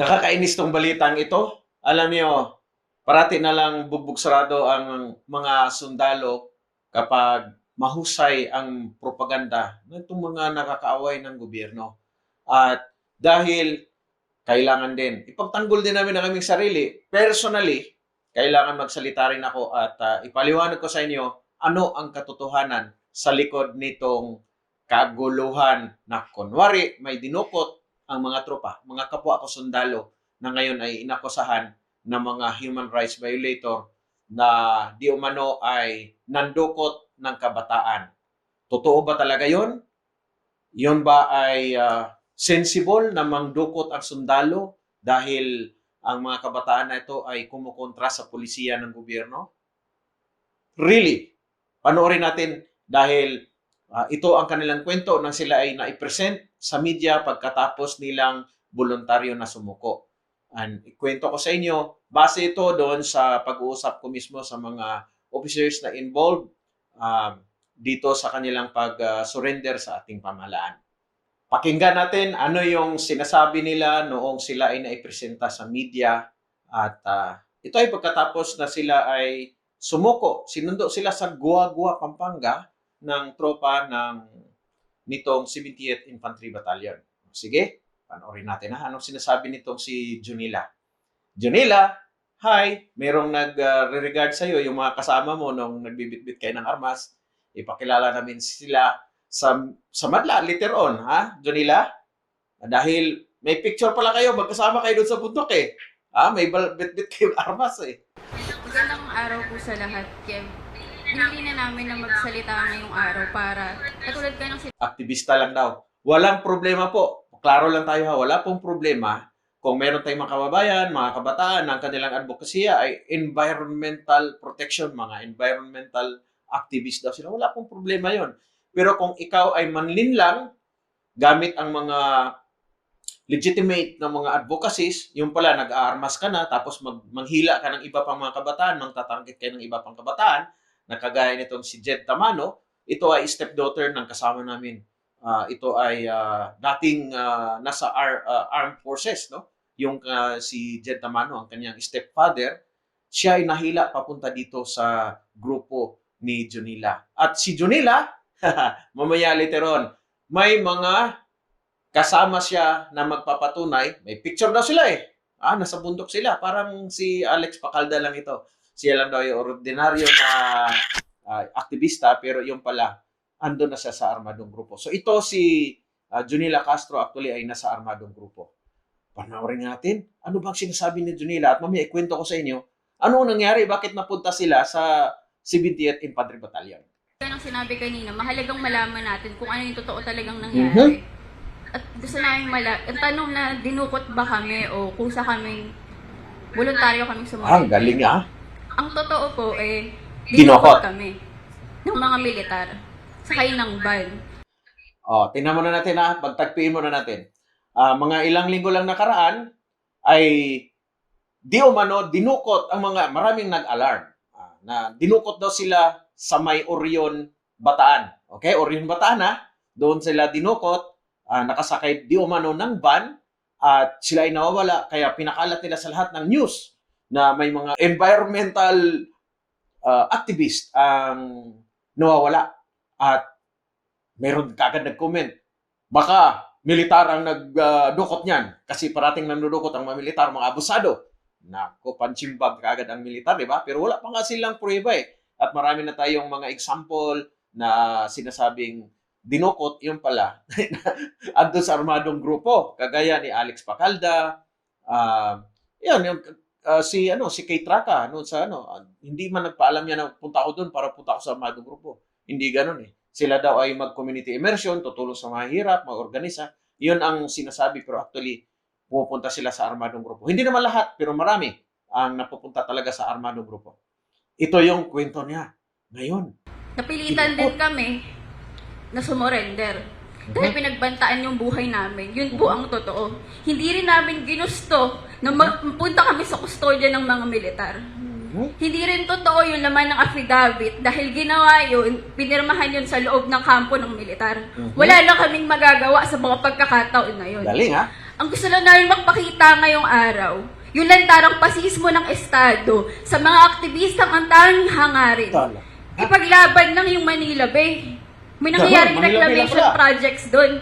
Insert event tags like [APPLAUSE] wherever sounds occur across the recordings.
Nakakainis tong balitang ito. Alam niyo, parati na lang bugbog sarado ang mga sundalo kapag mahusay ang propaganda ng mga nakakaaway ng gobyerno. At dahil kailangan din, ipagtanggol din namin ang aming sarili. Personally, kailangan magsalita rin ako at ah, ipaliwanag ko sa inyo ano ang katotohanan sa likod nitong kaguluhan na kunwari may dinukot ang mga tropa, mga kapwa ko sundalo na ngayon ay inakusahan ng mga human rights violator na di umano ay nandukot ng kabataan. Totoo ba talaga yon? Yon ba ay ah, sensible na mangdukot ang sundalo dahil ang mga kabataan na ito ay kumukontra sa polisiya ng gobyerno? Really? Panoorin natin dahil ah, ito ang kanilang kwento nang sila ay naipresent sa media pagkatapos nilang voluntaryo na sumuko. And ikwento ko sa inyo, base ito doon sa pag-uusap ko mismo sa mga officers na involved um, dito sa kanilang pag-surrender sa ating pamahalaan. Pakinggan natin ano yung sinasabi nila noong sila ay naipresenta sa media at ah, ito ay pagkatapos na sila ay sumuko. Sinundo sila sa Gua-Gua, Pampanga ng tropa ng nitong 70th Infantry Battalion. Sige, panoorin natin ha. Anong sinasabi nitong si Junila? Junila, hi, merong nag-regard sa iyo yung mga kasama mo nung nagbibitbit kayo ng armas. Ipakilala namin sila sa sa madla later on, ha? Junila? Dahil may picture pala kayo, magkasama kayo doon sa bundok eh. Ha? May bitbit kayong armas eh. Magandang araw po sa lahat, Kev. Pinili na namin na magsalita ngayong araw para, katulad ka ng aktivista lang daw. Walang problema po. Klaro lang tayo ha, wala pong problema kung meron tayong mga kababayan, mga kabataan, ang kanilang advokasya ay environmental protection, mga environmental activist daw sila. Wala pong problema yon. Pero kung ikaw ay manlinlang gamit ang mga legitimate na mga advocacies, yung pala nag-aarmas ka na, tapos mag manghila ka ng iba pang mga kabataan, mangtatangkit kayo ng iba pang kabataan, na kagaya nitong si Jed Tamano, ito ay stepdaughter ng kasama namin. Ah, ito ay ah, dating ah, nasa ar- ah, armed forces, no? Yung ah, si Jed Tamano, ang kanyang stepfather, siya ay nahila papunta dito sa grupo ni Junila. At si Junila, [LAUGHS] mamaya later on, may mga kasama siya na magpapatunay. May picture daw sila eh. Ah, nasa bundok sila. Parang si Alex Pacalda lang ito. Siya lang daw yung ordinaryo na ah, aktivista pero yung pala ando na siya sa armadong grupo. So ito si ah, Junila Castro actually ay nasa armadong grupo. Panoorin natin. Ano bang sinasabi ni Junila? At mamaya ikwento ko sa inyo. Ano ang nangyari? Bakit napunta sila sa 70th Infantry Battalion? ka ng sinabi kanina, mahalagang malaman natin kung ano yung totoo talagang nangyari. At gusto namin mala, ang tanong na dinukot ba kami o kusa kami, voluntaryo kami Ah, sumunod. ang galing ah. Ang totoo po eh, dinukot kami ng mga militar. Sakay ng van. Oh, tingnan muna natin ha, pagtagpiin muna natin. Ah, mga ilang linggo lang nakaraan ay di umano dinukot ang mga maraming nag-alarm ah, na dinukot daw sila sa may Orion Bataan. Okay, Orion Bataan ha. Doon sila dinukot, ah, nakasakay di umano ng van at sila ay nawawala kaya pinakalat nila sa lahat ng news na may mga environmental ah, activist ang nawawala at meron kagad nag-comment. Baka militar ang nagdukot niyan kasi parating nandudukot ang mga militar, mga abusado. Nako, panchimbag kagad ang militar, di ba? Pero wala pa nga silang prueba eh. At marami na tayong mga example na sinasabing dinukot, yung pala, [LAUGHS] ando sa armadong grupo. Kagaya ni Alex Pacalda, ah yun, yung, ah, si ano si Kay Traka no sa ano ah, hindi man nagpaalam niya na punta ako doon para punta ako sa armadong grupo hindi ganoon eh sila daw ay mag-community immersion, tutulong sa mga hirap, mag-organisa. Yun ang sinasabi, pero actually, pupunta sila sa armadong grupo. Hindi naman lahat, pero marami ang napupunta talaga sa armadong grupo. Ito yung kwento niya. Ngayon. Napilitan din kami na sumurrender. Dahil pinagbantaan yung buhay namin. Yun po ang totoo. Hindi rin namin ginusto na magpunta kami sa kustodya ng mga militar. Hindi rin totoo yung laman ng affidavit dahil ginawa yun, pinirmahan yun sa loob ng kampo ng militar. Mhm. Wala lang kaming magagawa sa mga pagkakataon na yun. Galing ha? Ang gusto lang namin magpakita ngayong araw, yung lantarang pasismo ng Estado sa mga aktivistang ang tanging hangarin. Tala. Ipaglaban lang yung Manila Bay. May Ganun, Manila Bay lang reclamation pala. projects doon.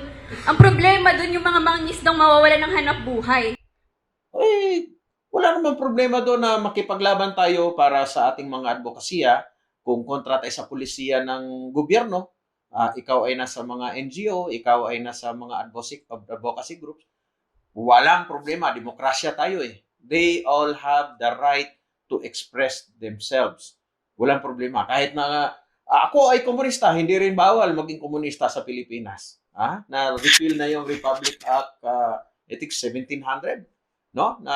Ang problema doon yung mga mangingisdang mawawalan ng hanap buhay. Eh, wala namang problema doon na makipaglaban tayo para sa ating mga advokasya kung kontra tayo sa pulisiya ng gobyerno. Ah, ikaw ay nasa mga NGO, ikaw ay nasa mga advocacy, advocacy groups. Walang problema, demokrasya tayo eh. They all have the right to express themselves. Walang problema. Kahit na ako ay komunista, hindi rin bawal maging komunista sa Pilipinas. Ah, na repeal na yung Republic Act ah, I think 1700 no? Na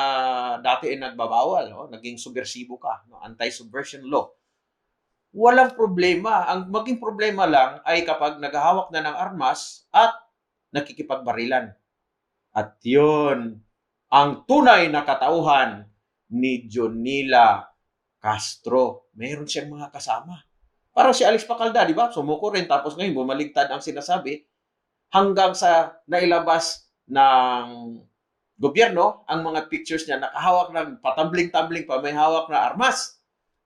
dati ay nagbabawal no naging subversibo ka no? Anti-subversion law. Walang problema. Ang maging problema lang ay kapag naghahawak na ng armas at nakikipagbarilan. At yun ang tunay na katauhan ni Jonila Castro. Meron siyang mga kasama parang si Alex Pacalda di ba sumuko rin tapos ngayon bumaligtad ang sinasabi hanggang sa nailabas ng gobyerno, ang mga pictures niya nakahawak ng patambling-tambling pa, may hawak na armas.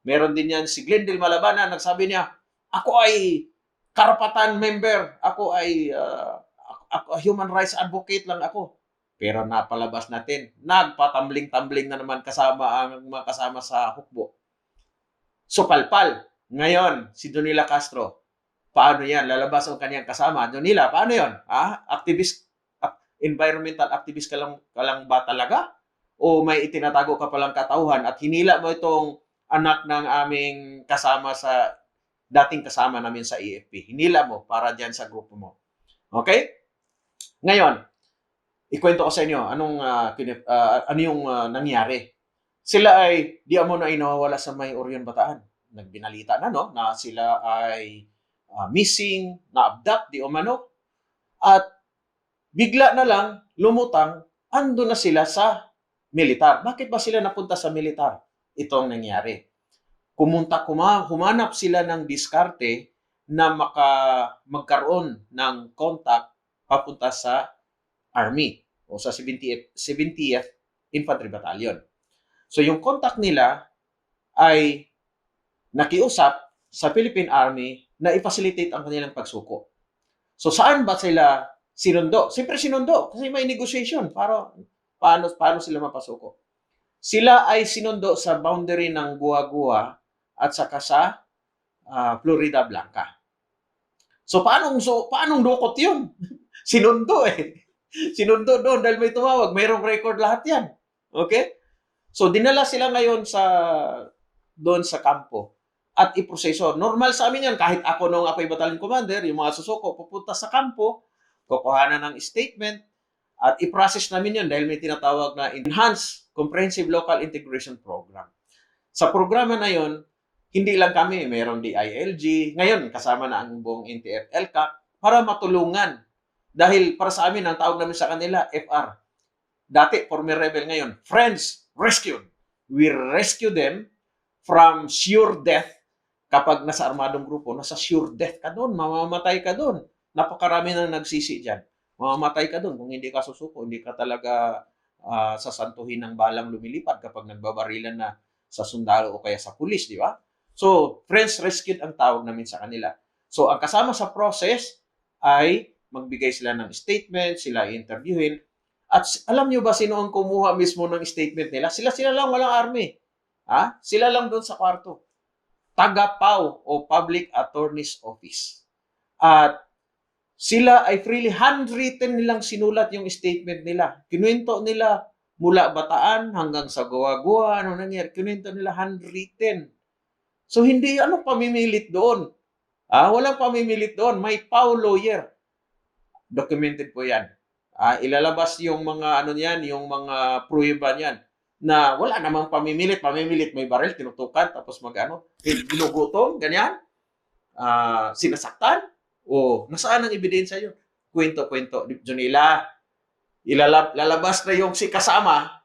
Meron din yan si Glendale Malabana, nagsabi niya, ako ay karapatan member, ako ay uh, ako, human rights advocate lang ako. Pero napalabas natin, nagpatambling-tambling na naman kasama ang mga kasama sa hukbo. So palpal, ngayon, si Donila Castro, paano yan? Lalabas ang kanyang kasama. Donila, paano yon? Ah, activist environmental activist ka lang, ka lang ba talaga? O may itinatago ka palang katauhan at hinila mo itong anak ng aming kasama sa dating kasama namin sa EFP. Hinila mo para dyan sa grupo mo. Okay? Ngayon, ikwento ko sa inyo anong ah, kinip- ah, ano yung ah, nangyari. Sila ay di amo na ay nawawala sa may Orion Bataan. Nagbinalita na no na sila ay ah, missing, na-abduct, di umano. At bigla na lang lumutang, ando na sila sa militar. Bakit ba sila napunta sa militar? Ito ang nangyari. Kumunta, kuma, humanap sila ng diskarte na maka, magkaroon ng contact papunta sa Army o sa 70th, 70th Infantry Battalion. So yung contact nila ay nakiusap sa Philippine Army na i-facilitate ang kanilang pagsuko. So saan ba sila sinundo. Siyempre sinundo kasi may negotiation para paano paano sila mapasuko. Sila ay sinundo sa boundary ng Gua-Gua at saka sa ah, Florida Blanca. So paano so paano dukot 'yun? [LAUGHS] sinundo eh. Sinundo doon dahil may tumawag, mayroong record lahat 'yan. Okay? So dinala sila ngayon sa doon sa kampo at iproseso. Normal sa amin yan, kahit ako nung ako'y battalion commander, yung mga susuko, pupunta sa kampo, kukuhanan ng statement at i-process namin yun dahil may tinatawag na Enhanced Comprehensive Local Integration Program. Sa programa na yun, hindi lang kami, mayroong DILG, ngayon kasama na ang buong NTF LCAP para matulungan. Dahil para sa amin, ang tawag namin sa kanila, FR. Dati, former rebel ngayon, Friends Rescued. We rescue them from sure death kapag nasa armadong grupo, nasa sure death ka doon, mamamatay ka doon napakarami nang nagsisi dyan. Mamamatay ka doon kung hindi ka susuko, hindi ka talaga ah, sasantuhin ng balang lumilipad kapag nagbabarilan na sa sundalo o kaya sa pulis, di ba? So, friends rescued ang tawag namin sa kanila. So, ang kasama sa process ay magbigay sila ng statement, sila interviewin. At alam nyo ba sino ang kumuha mismo ng statement nila? Sila-sila lang, walang army. Ha? Sila lang doon sa kwarto. Taga-PAW o Public Attorney's Office. At sila ay freely handwritten nilang sinulat yung statement nila. Kinuwento nila mula bataan hanggang sa gawa-gawa, ano nangyari. Kinuwento nila handwritten. So hindi ano pamimilit doon. Ah, walang pamimilit doon. May PAW lawyer. Documented po 'yan. Ah, ilalabas yung mga ano niyan, yung mga pruweba niyan na wala namang pamimilit, pamimilit may baril tinutukan tapos magano, ginugutom, ganyan. Ah, sinasaktan. O, nasaan ang ebidensya yun? Kwento-kwento. Junila, ilalab, lalabas na yung si kasama,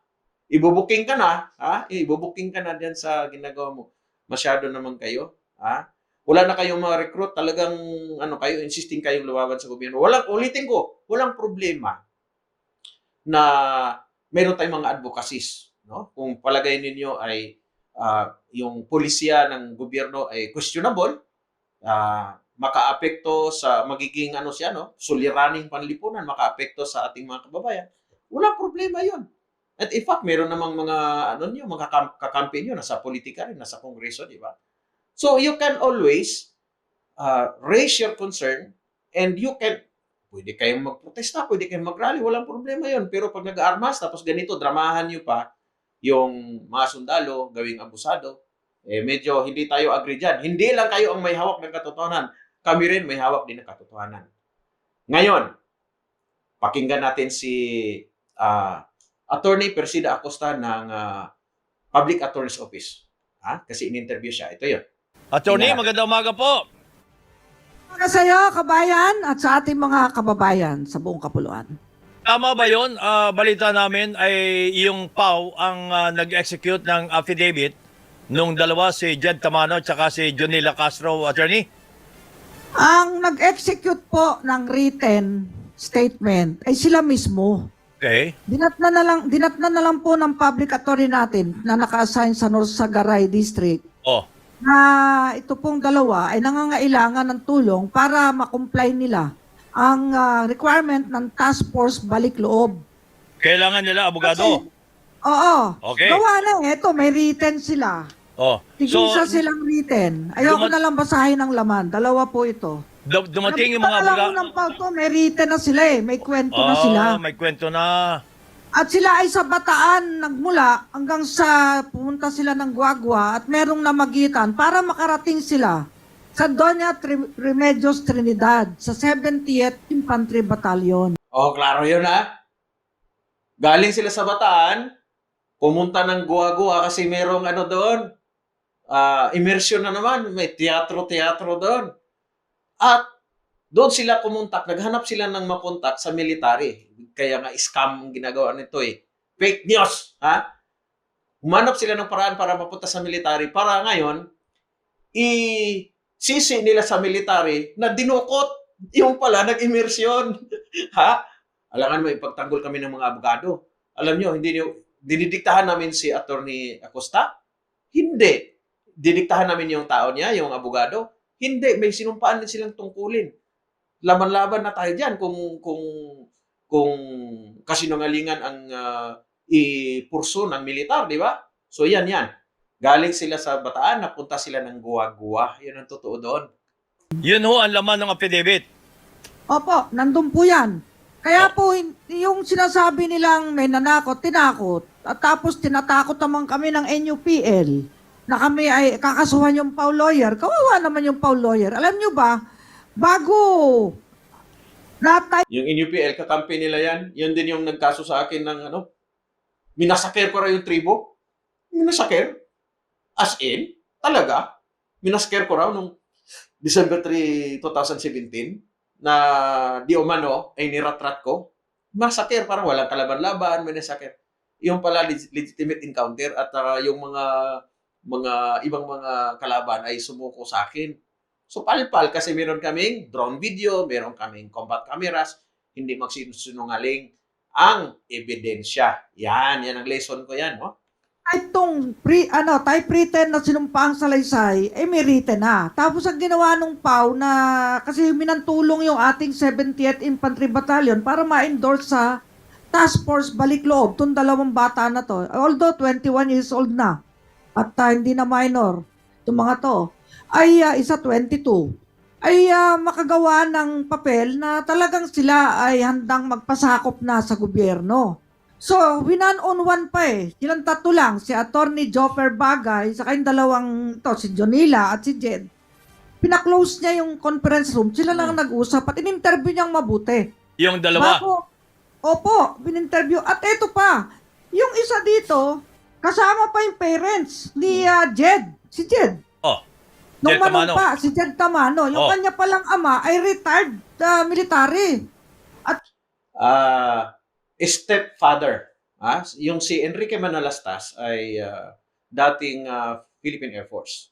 ibubuking ka na, ha? Ibubuking ka na diyan sa ginagawa mo. Masyado naman kayo, ha? Wala na kayong mga recruit, talagang ano kayo, insisting kayong lumaban sa gobyerno. Walang, ulitin ko, walang problema na meron tayong mga advocacies, no? Kung palagay ninyo ay ah, yung pulisya ng gobyerno ay questionable, ah, makaapekto sa magiging ano siya no, suliraning panlipunan, makaapekto sa ating mga kababayan. Wala problema 'yon. At in fact, meron namang mga ano niyo, mga kam- kakampi niyo nasa politika rin, nasa kongreso, di ba? So you can always uh, raise your concern and you can pwede kayong magprotesta, pwede kayong mag-rally, walang problema 'yon. Pero pag nag-aarmas tapos ganito dramahan niyo pa yung mga sundalo gawing abusado, eh medyo hindi tayo agree diyan. Hindi lang kayo ang may hawak ng katotohanan, kami rin may hawak din ng katotohanan. Ngayon, pakinggan natin si ah, Attorney Persida Acosta ng ah, Public Attorney's Office. Ha? Kasi in-interview siya. Ito 'yon. Attorney, magandang umaga po. Para sa iyo, kabayan, at sa ating mga kababayan sa buong kapuluan. Tama ba yun? Ah, balita namin ay yung PAW ang ah, nag-execute ng affidavit nung dalawa si Jed Tamano at saka si Jonila Castro, attorney? Ang nag-execute po ng written statement ay sila mismo. Okay. Dinatna na lang, dinatna na lang po ng public attorney natin na naka-assign sa North Sagaray District Oh, na ito pong dalawa ay nangangailangan ng tulong para makomply nila ang ah, requirement ng task force balik loob. kailangan nila abogado. Oo. Okay. Gawa na eh. Ito, may written sila. Oh. Tigisa So, silang written. Ayoko na lang basahin ng laman. Dalawa po ito. du- dumating yung mga abogado. ng pauto, may written na sila eh. May kwento na sila. Ah, may kwento na. At sila ay sa bataan nagmula hanggang sa pumunta sila ng Guagua at merong namagitan para makarating sila sa Doña Tri- Remedios Trinidad sa 70th Infantry Battalion. Oh, klaro 'yun ha. Galing sila sa Bataan, pumunta ng Goa-Goa kasi merong ano doon, ah immersion na naman, may teatro-teatro doon. At doon sila kumontak, naghanap sila ng makontak sa military. Kaya nga scam ang ginagawa nito eh. Fake news, ha? Humanap sila ng paraan para mapunta sa military para ngayon i-sisi nila sa military na dinukot yung pala nag-immersion. [LAUGHS] ha? Alangan mo ipagtanggol kami ng mga abogado. Alam nyo, hindi nyo, dinidiktahan namin si Attorney Acosta? Hindi. Didiktahan namin yung tao niya, yung abogado? Hindi. May sinumpaan din silang tungkulin. Laban-laban na tayo dyan kung, kung, kung kasinungalingan ang uh, ipurso ng militar, di ba? So yan, yan. Galing sila sa Bataan, napunta sila ng Guwa-Guwa. Yun ang totoo doon. Yun ho ang laman ng affidavit. Opo, nandun po yan. Kaya po, hin- yung sinasabi nilang may nanakot, tinakot, at tapos tinatakot naman kami ng NUPL na kami ay kakasuhan yung Paul Lawyer. Kawawa naman yung Paul Lawyer. Alam nyo ba, bago natay Yung NUPL, kakampi nila yan. Yun din yung nagkaso sa akin ng ano, minasaker ko raw yung tribo. Minasaker? As in? Talaga? Minasaker ko raw nung December 3, 2017 na di umano ay niratrat ko. Masaker, parang walang kalaban-laban, minasaker. Yung pala leg- legitimate encounter at ah, yung mga mga ibang mga kalaban ay sumuko sa akin. So palpal kasi meron kaming drone video, meron kaming combat cameras, hindi magsinungaling ang ebidensya. Yan, yan ang lesson ko yan, no? Itong pre, ano, typewritten na sinumpaang salaysay, eh may written na. Tapos ang ginawa nung PAW na, kasi minantulong yung ating 70th Infantry Battalion para ma-endorse sa Task Force Balik Loob, itong dalawang bata na to. Although 21 years old na, at ah, hindi na minor, itong mga to, ay ah, isa 22 ay ah, makagawa ng papel na talagang sila ay handang magpasakop na sa gobyerno. So, winan on one pa eh. Silang tatlo lang, si Attorney Joffer Bagay, sa kayong dalawang to, si Jonila at si Jed. Pinaklose niya yung conference room. Sila lang ang nag-usap at in-interview niyang mabuti. Yung dalawa. Bago, opo, bin-interview. At eto pa, yung isa dito, kasama pa yung parents ni ah, Jed. Si Jed. Oh. Nung Jed manong Tamano. pa, si Jed Tamano. Yung Oh. kanya palang ama ay retired ah, military. ah stepfather. Ah, yung si Enrique Manalastas ay ah, dating ah, Philippine Air Force.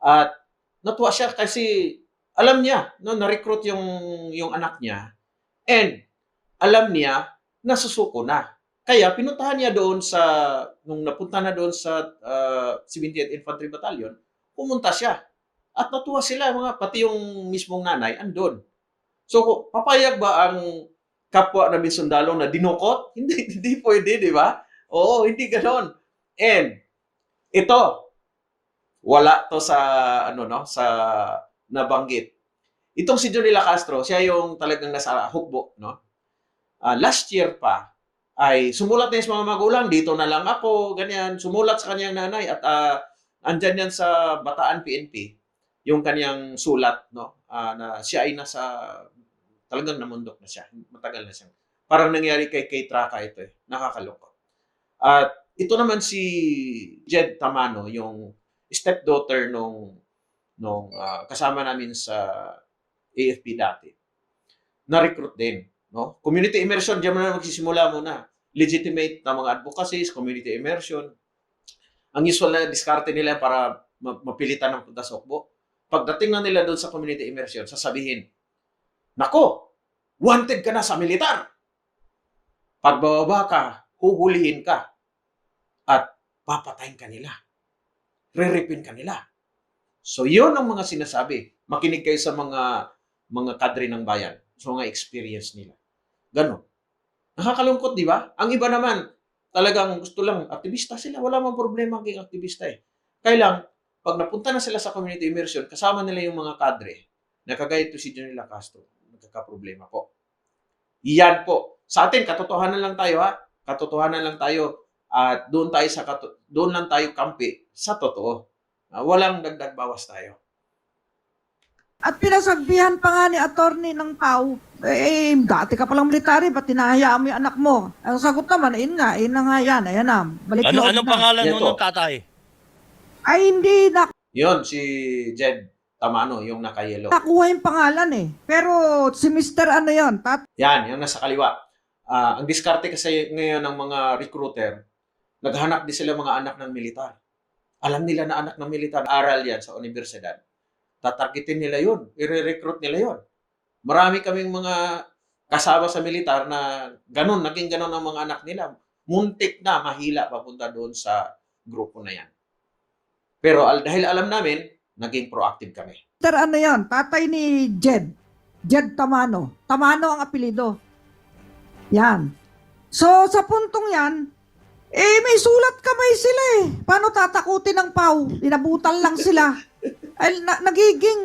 At natuwa siya kasi alam niya, no, na-recruit yung yung anak niya. And alam niya nasusuko na. Kaya pinuntahan niya doon sa, nung napunta na doon sa uh, 70th Infantry Battalion, pumunta siya. At natuwa sila, mga, pati yung mismong nanay, andun. So, papayag ba ang kapwa namin sundalo na dinukot? [LAUGHS] Hindi, hindi pwede, di ba? Oo, hindi ganon. And, ito, wala to sa, ano no, sa nabanggit. Itong si Jonila Castro, siya yung talagang nasa hukbo, no? Ah, last year pa, ay sumulat na yung mga magulang, dito na lang ako, ganyan, sumulat sa kanyang nanay at uh, andyan yan sa Bataan PNP, yung kanyang sulat, no, Ah, na siya ay nasa, talagang namundok na siya, matagal na siya. Parang nangyari kay Kay Traka ito eh, nakakalungkot. At ito naman si Jed Tamano, yung stepdaughter nung, nung ah, kasama namin sa AFP dati, na-recruit din. No? Community immersion, diyan na magsisimula muna legitimate na mga advocacies, community immersion. Ang usual na diskarte nila para ma- mapilitan ng punta sa. Pagdating na nila doon sa community immersion, sasabihin, Nako, wanted ka na sa militar. Pagbababa ka, huhulihin ka, at papatayin ka nila. Reripin ka nila. So, yun ang mga sinasabi. Makinig kayo sa mga mga kadre ng bayan, sa mga experience nila. Ganon. Nakakalungkot, di ba? Ang iba naman, talagang gusto lang, aktivista sila. Wala mang problema kay aktivista eh. Kaya lang, pag napunta na sila sa community immersion, kasama nila yung mga kadre, na kagaya ito si Jonila Castro, nagkakaproblema po. Yan po. Sa atin, katotohanan lang tayo ha. Katotohanan lang tayo. At doon tayo sa kato- doon lang tayo kampi sa totoo. Ah, walang dagdag bawas tayo. At pinasagbihan pa nga ni attorney ng Pau, eh, dati ka palang military, ba't tinahayaan mo yung anak mo? Ang sagot naman, ayun nga, ayun na nga yan, ayan na, balik Ano, anong na. pangalan nun ng tatay? Ay, hindi na, Yun, si Jed Tamano, yung naka-yellow. nakuha yung pangalan eh. Pero si Mr. ano yon tat Yan, yung nasa kaliwa. Ah, ang diskarte kasi ngayon ng mga recruiter, naghanap din sila mga anak ng militar. Alam nila na anak ng militar, aral yan sa universidad. Tatargetin nila yun, i-recruit nila yun. Marami kaming mga kasama sa militar na ganun, naging ganun ang mga anak nila. Muntik na mahila papunta doon sa grupo na yan. Pero al- dahil alam namin, naging proactive kami. Mr. ano yon tatay ni Jed. Jed Tamano. Tamano ang apelido. Yan. So, sa puntong yan, eh, may sulat kamay sila eh. Paano tatakutin ng Pau? Inabutan lang sila. Ay, na, nagiging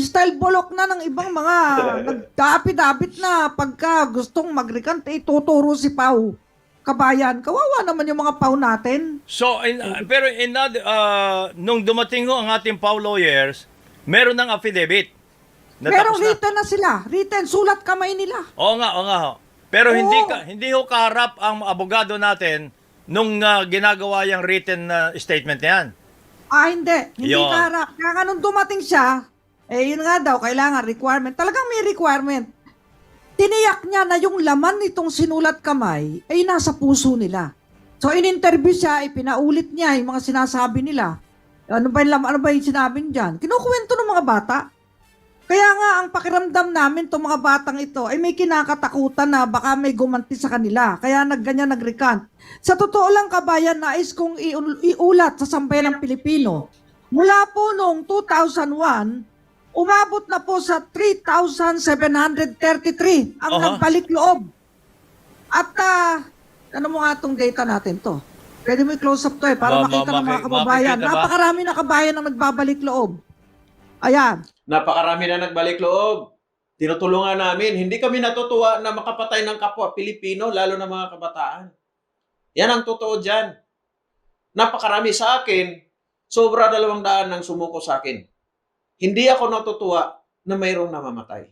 style bulok na ng ibang mga [LAUGHS] nagdapit-dapit na pagka gustong mag-recant, eh, tuturo si Pau. Kabayan, kawawa naman yung mga Pau natin. So, in, pero in other- uh, nung dumating ho ang ating PAW lawyers, meron ng affidavit. Pero Natapos na. written na sila. Written, sulat kamay nila. Oo nga, oo nga ho. Pero hindi Oo. ka, hindi ho kaharap ang abogado natin nung uh, ginagawa yung written uh, statement na yan. Ah, hindi. Hindi Yun. kaharap. Kaya nga nung dumating siya, eh yun nga daw, kailangan requirement. Talagang may requirement. Tiniyak niya na yung laman nitong sinulat kamay ay nasa puso nila. So in-interview siya, ipinaulit niya yung mga sinasabi nila. Ano ba yung, ano ba yung sinabi niyan? Kinukuwento ng mga bata. Kaya nga, ang pakiramdam namin itong mga batang ito ay may kinakatakutan na baka may gumanti sa kanila. Kaya nagganyan nag-recant. Sa totoo lang kabayan, nais kong iul- iulat sa sambayan ng Pilipino. Mula po noong 2001, umabot na po sa 3,733 ang Aha. nagbalik loob. At ah, ano mo nga itong data natin to? Pwede mo i-close up to eh, para Ma- ma- makita ng mga kababayan. Napakarami na kabayan ang nagbabalik loob. Ayan. Napakarami na nagbalik loob. Tinutulungan namin. Hindi kami natutuwa na makapatay ng kapwa Pilipino, lalo na mga kabataan. Yan ang totoo dyan. Napakarami sa akin. Sobra dalawang daan ang sumuko sa akin. Hindi ako natutuwa na mayroong namamatay.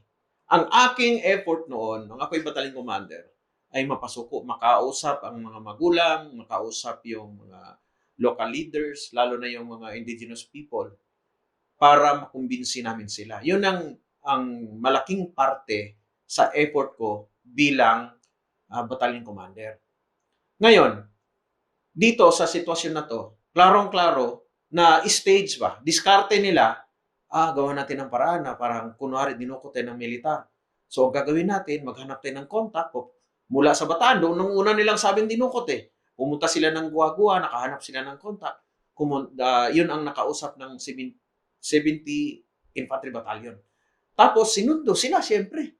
Ang aking effort noon, nung ako'y battalion commander, ay mapasuko, makausap ang mga magulang, makausap yung mga local leaders, lalo na yung mga indigenous people, para makumbinsi namin sila. Yun ang, ang malaking parte sa effort ko bilang ah, battalion commander. Ngayon, dito sa sitwasyon na to, klarong-klaro na stage ba, diskarte nila, ah, gawa natin ng paraan na parang kunwari dinukot tayo ng militar. So, ang gagawin natin, maghanap tayo ng contact, pu- mula sa Bataan. Doon nung una nilang sabing dinukot eh. Pumunta sila ng Guagua, nakahanap sila ng kontak. Kumun, ah, yun ang nakausap ng 70 70 Infantry Battalion. Tapos sinundo sila, siyempre.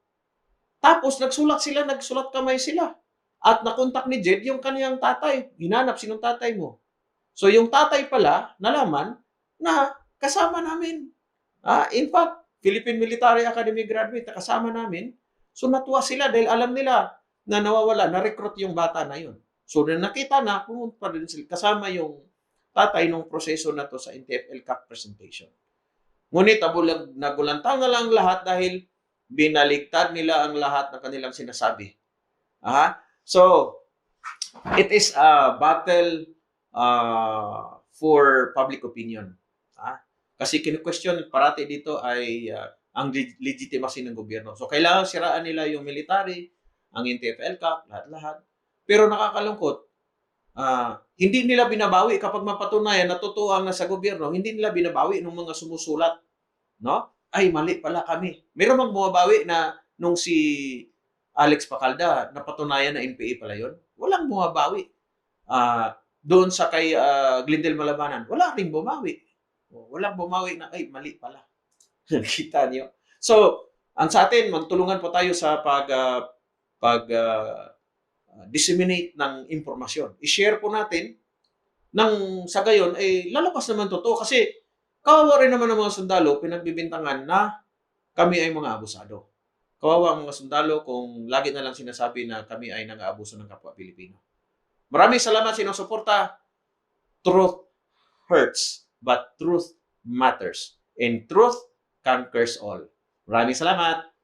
Tapos nagsulat sila, nagsulat kamay sila. At nakontak ni Jed yung kaniyang tatay. Hinanap sinong tatay mo. So yung tatay pala, nalaman na kasama namin. Ah, in fact, Philippine Military Academy graduate, kasama namin. So natuwa sila dahil alam nila na nawawala, na-recruit yung bata na yun. So na nakita na, pumunta rin sila, kasama yung tatay nung proseso na to sa NTFL Cup presentation. Ngunit abulag, nagulantang na lang lahat dahil binaligtad nila ang lahat ng kanilang sinasabi. Aha. So, it is a battle uh, for public opinion. Ah, kasi kinu-question parati dito ay uh, ang leg- legitimacy ng gobyerno. So, kailangan siraan nila yung military, ang NTFL Cup, lahat-lahat. Pero nakakalungkot, ah, hindi nila binabawi kapag mapatunayan na totoo ang nasa gobyerno, hindi nila binabawi ng mga sumusulat. No? Ay, mali pala kami. Meron bang bumabawi na nung si Alex Pacalda, napatunayan na NPA pala yon? Walang bumabawi. Ah, doon sa kay ah, Glendale Malabanan, wala rin bumawi. O, Walang bumawi na, ay, mali pala. [LAUGHS] Nakita niyo? So, ang sa atin, magtulungan po tayo sa pag, ah, pag ah, disseminate ng impormasyon. I-share po natin nang sa gayon, eh, lalabas naman totoo. Kasi, kawawa rin naman ng mga sundalo, pinagbibintangan na kami ay mga abusado. Kawawa ang mga sundalo kung lagi na lang sinasabi na kami ay nang-aabuso ng kapwa Pilipino. Maraming salamat sinusuporta. Truth hurts, but truth matters. And truth conquers all. Maraming salamat.